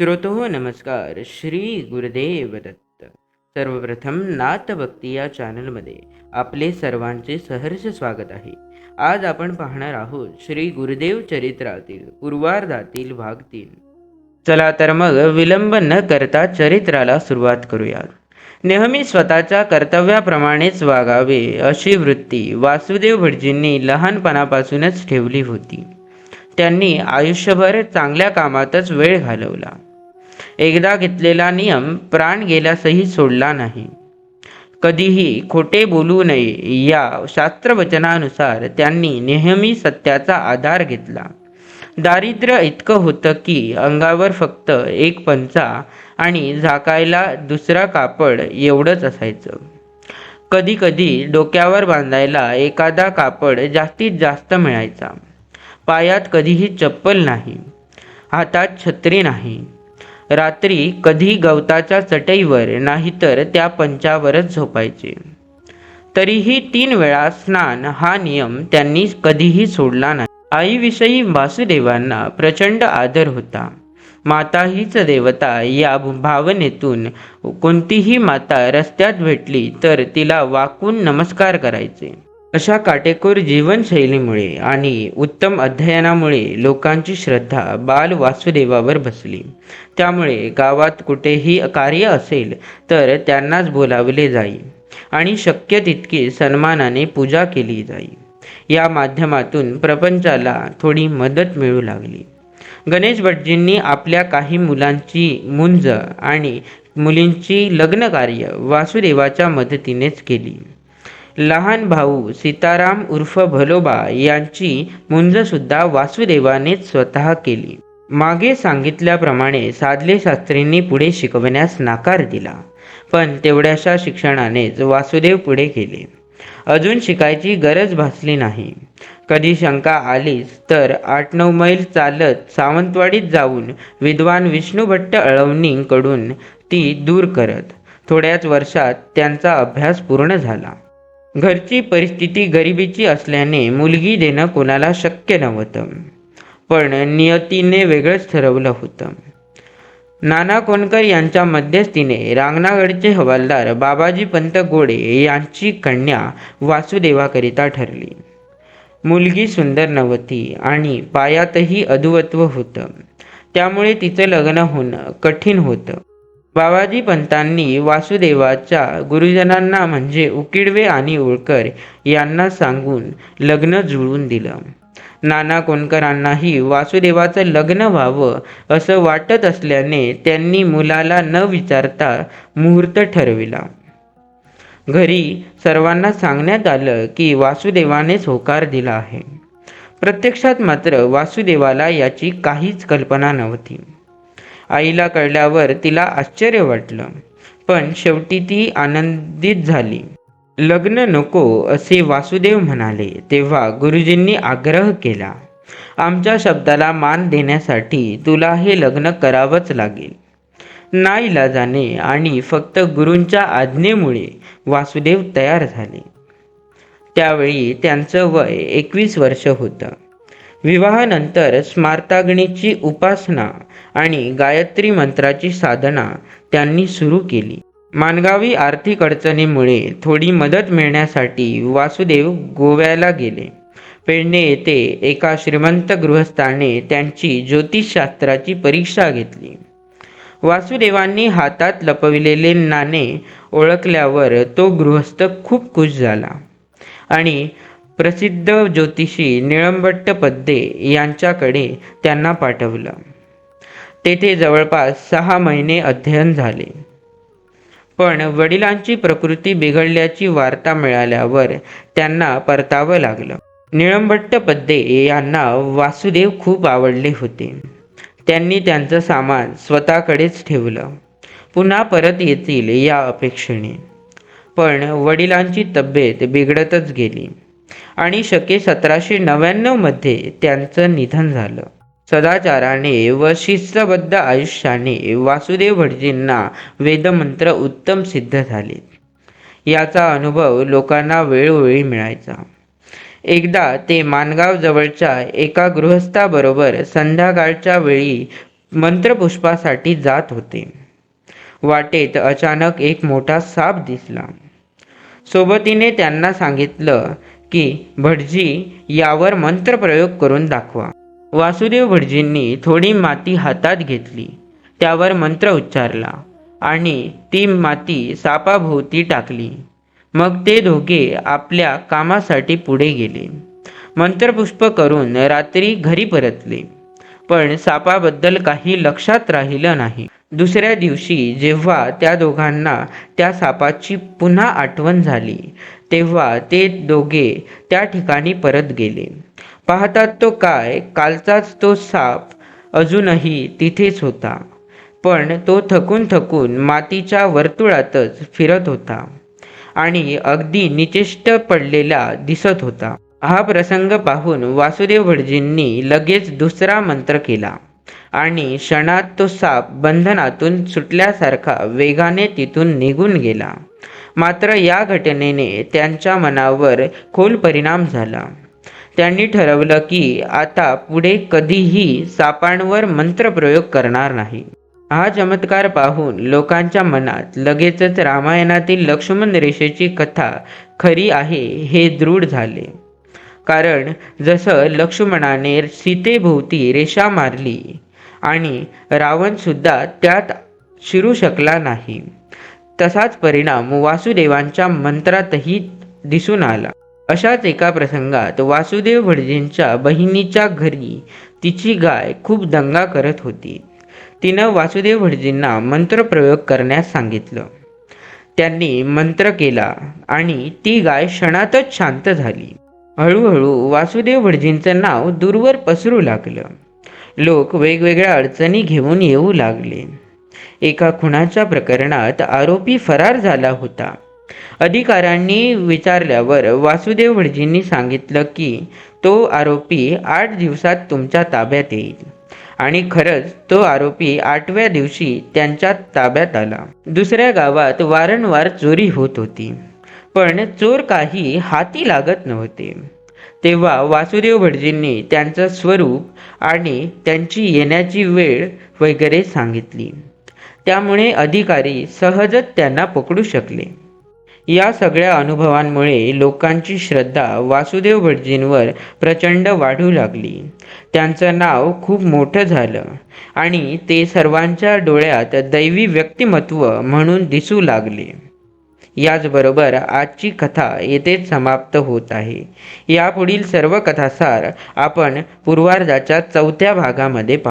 श्रोतो नमस्कार श्री गुरुदेव दत्त. सर्वप्रथम नाथ भक्ती या चॅनलमध्ये आपले सर्वांचे सहर्ष स्वागत आहे. आज आपण पाहणार आहोत श्री गुरुदेव चरित्रातील पूर्वार्धातील भाग तीन. चला तर मग विलंब न करता चरित्राला सुरुवात करूयात. नेहमी स्वतःच्या कर्तव्याप्रमाणेच वागावे अशी वृत्ती वासुदेव भटजींनी लहानपणापासूनच ठेवली होती. त्यांनी आयुष्यभर चांगल्या कामातच वेळ घालवला. एकदा घेतलेला नियम प्राण गेल्यासही सोडला नाही. कधीही खोटे बोलू नये या शास्त्रवचनानुसार त्यांनी नेहमी सत्याचा आधार घेतला. दारिद्र्य इतकं होतं की अंगावर फक्त एक पंचा आणि झाकायला दुसरा कापड एवढंच असायचं. कधी कधी डोक्यावर बांधायला एखादा कापड जास्तीत जास्त मिळायचा. पायात कधीही चप्पल नाही. हातात छत्री नाही. रात्री कधी गवताच्या चटईवर नाहीतर त्या पंचावरच झोपायचे. तरीही तीन वेळा स्नान हा नियम त्यांनी कधीही सोडला नाही. आईविषयी वासुदेवांना प्रचंड आदर होता. माता हीच देवता या भावनेतून कोणतीही माता रस्त्यात भेटली तर तिला वाकून नमस्कार करायचे. अशा काटेकोर जीवनशैलीमुळे आणि उत्तम अध्ययनामुळे लोकांची श्रद्धा बाल वासुदेवावर बसली. त्यामुळे गावात कुठेही कार्य असेल तर त्यांनाच बोलावले जाई आणि शक्य तितकी सन्मानाने पूजा केली जाई. या माध्यमातून प्रपंचाला थोडी मदत मिळू लागली. गणेश भटजींनी आपल्या काही मुलांची मुंज आणि मुलींची लग्नकार्य वासुदेवाच्या मदतीनेच केली. लहान भाऊ सीताराम उर्फ भलोबा यांची मुंजसुद्धा वासुदेवानेच स्वतः केली. मागे सांगितल्याप्रमाणे साधले शास्त्रींनी पुढे शिकवण्यास नाकार दिला पण तेवढ्याशा शिक्षणानेच वासुदेव पुढे गेले. अजून शिकायची गरज भासली नाही. कधी शंका आलीच तर आठ नऊ मैल चालत सावंतवाडीत जाऊन विद्वान विष्णुभट्ट अळवणींकडून ती दूर करत थोड्याच वर्षात त्यांचा अभ्यास पूर्ण झाला. घरची परिस्थिती गरिबीची असल्याने मुलगी देणं कोणाला शक्य नव्हतं. पण नियतीने वेगळंच ठरवलं होतं. नाना कोणकर यांच्या मध्यस्थीने रांगणागडचे हवालदार बाबाजी पंत गोडे यांची कन्या वासुदेवाकरिता ठरली. मुलगी सुंदर नव्हती आणि पायातही अधुवत्व होतं. त्यामुळे तिचं लग्न होणं कठीण होतं. बाबाजी पंतांनी वासुदेवाच्या गुरुजनांना म्हणजे उकिडवे आणि ओळकर यांना सांगून लग्न जुळवून दिलं. नाना कोणकरांनाही वासुदेवाचं लग्न व्हावं असं वाटत असल्याने त्यांनी मुलाला न विचारता मुहूर्त ठरविला. घरी सर्वांना सांगण्यात आलं की वासुदेवानेच होकार दिला आहे. प्रत्यक्षात मात्र वासुदेवाला याची काहीच कल्पना नव्हती. आईला कळल्यावर तिला आश्चर्य वाटलं. पण शेवटी ती आनंदित झाली. लग्न नको असे वासुदेव म्हणाले. तेव्हा गुरुजींनी आग्रह केला. आमच्या शब्दाला मान देण्यासाठी तुला हे लग्न करावंच लागेल. नाईला जाणे आणि फक्त गुरूंच्या आज्ञेमुळे वासुदेव तयार झाले. त्यावेळी त्यांचं वय एकवीस वर्ष होतं. विवाहानंतर स्मार्ताग्नीची उपासना आणि गायत्री मंत्राची साधना त्यांनी सुरू केली. मानगावी आर्थिक अडचणीमुळे थोडी मदत मिळण्यासाठी वासुदेव गोव्याला गेले. पेडणे येथे एका श्रीमंत गृहस्थाने त्यांची ज्योतिषशास्त्राची परीक्षा घेतली. वासुदेवांनी हातात लपविलेले नाणे ओळखल्यावर तो गृहस्थ खूप खुश झाला आणि प्रसिद्ध ज्योतिषी निळंबट्ट पद्दे यांच्याकडे त्यांना पाठवलं. तेथे जवळपास सहा महिने अध्ययन झाले. पण वडिलांची प्रकृती बिघडल्याची वार्ता मिळाल्यावर त्यांना परतावं लागलं. निळंबट्ट पद्दे यांना वासुदेव खूप आवडले होते. त्यांनी त्यांचं सामान स्वतःकडेच ठेवलं. पुन्हा परत येतील या अपेक्षेने. पण वडिलांची तब्येत बिघडतच गेली. आणि शके सतराशे नव्याण्णवमध्ये त्यांचं निधन झालं. सदाचाराने व शिस्तबद्ध आयुष्याने वासुदेव भटजींना वेदमंत्र उत्तम सिद्ध झाले. याचा अनुभव लोकांना वेळोवेळी मिळायचा. एकदा ते मानगाव जवळच्या एका गृहस्थाबरोबर संध्याकाळच्या वेळी मंत्रपुष्पासाठी जात होते. वाटेत अचानक एक मोठा साप दिसला. सोबतीने त्यांना सांगितलं की भटजी यावर मंत्रप्रयोग करून दाखवा. वासुदेव भटजींनी थोडी माती हातात घेतली. त्यावर मंत्र उच्चारला आणि ती माती सापाभोवती टाकली. मग ते दोघे आपल्या कामासाठी पुढे गेले. मंत्रपुष्प करून रात्री घरी परतले. पण सापाबद्दल काही लक्षात राहिलं नाही. दुसऱ्या दिवशी जेव्हा त्या दोघांना त्या सापाची पुन्हा आठवण झाली तेव्हा ते दोघे त्या ठिकाणी परत गेले. पाहतात तो काय? कालचाच तो साप अजूनही तिथेच होता. पण तो थकून थकून मातीच्या वर्तुळातच फिरत होता आणि अगदी निचेष्ट पडलेला दिसत होता. हा प्रसंग पाहून वासुदेव भटजींनी लगेच दुसरा मंत्र केला आणि क्षणात तो साप बंधनातून सुटल्यासारखा वेगाने तिथून निघून गेला. मात्र या घटनेने त्यांच्या मनावर खोल परिणाम झाला. त्यांनी ठरवलं की आता पुढे कधीही सापांवर मंत्रप्रयोग करणार नाही. हा चमत्कार पाहून लोकांच्या मनात लगेचच रामायणातील लक्ष्मण रेषेची कथा खरी आहे हे दृढ झाले. कारण जसं लक्ष्मणाने सीतेभोवती रेषा मारली आणि रावणसुद्धा त्यात शिरू शकला नाही. तसाच परिणाम वासुदेवांच्या मंत्रातही दिसून आला. अशाच एका प्रसंगात वासुदेव भटजींच्या बहिणीच्या घरी तिची गाय खूप दंगा करत होती. तिनं वासुदेव भटजींना मंत्रप्रयोग करण्यास सांगितलं. त्यांनी मंत्र केला आणि ती गाय क्षणातच शांत झाली. हळूहळू वासुदेव भटजींचं नाव दूरवर पसरू लागलं. लोक वेगवेगळ्या अडचणी घेऊन येऊ लागले. एका खुनाच्या प्रकरणात आरोपी फरार झाला होता. अधिकाऱ्यांनी विचारल्यावर वासुदेव भटजींनी सांगितलं की तो आरोपी आठ दिवसात तुमच्या ताब्यात येईल. आणि खरंच तो आरोपी आठव्या दिवशी त्यांच्या ताब्यात आला. दुसऱ्या गावात वारंवार चोरी होत होती. पण चोर काही हाती लागत नव्हते. तेव्हा वासुदेव भटजींनी त्यांचं स्वरूप आणि त्यांची येण्याची वेळ वगैरे सांगितली. त्यामुळे अधिकारी सहजच त्यांना पकडू शकले. या सगळ्या अनुभवांमुळे लोकांची श्रद्धा वासुदेव भटजींवर प्रचंड वाढू लागली. त्यांचं नाव खूप मोठं झालं आणि ते सर्वांच्या डोळ्यात दैवी व्यक्तिमत्व म्हणून दिसू लागले. याचबरोबर आजची कथा येथेच समाप्त होत आहे. यापुढील सर्व कथासार आपण पूर्वार्धाच्या चौथ्या भागामध्ये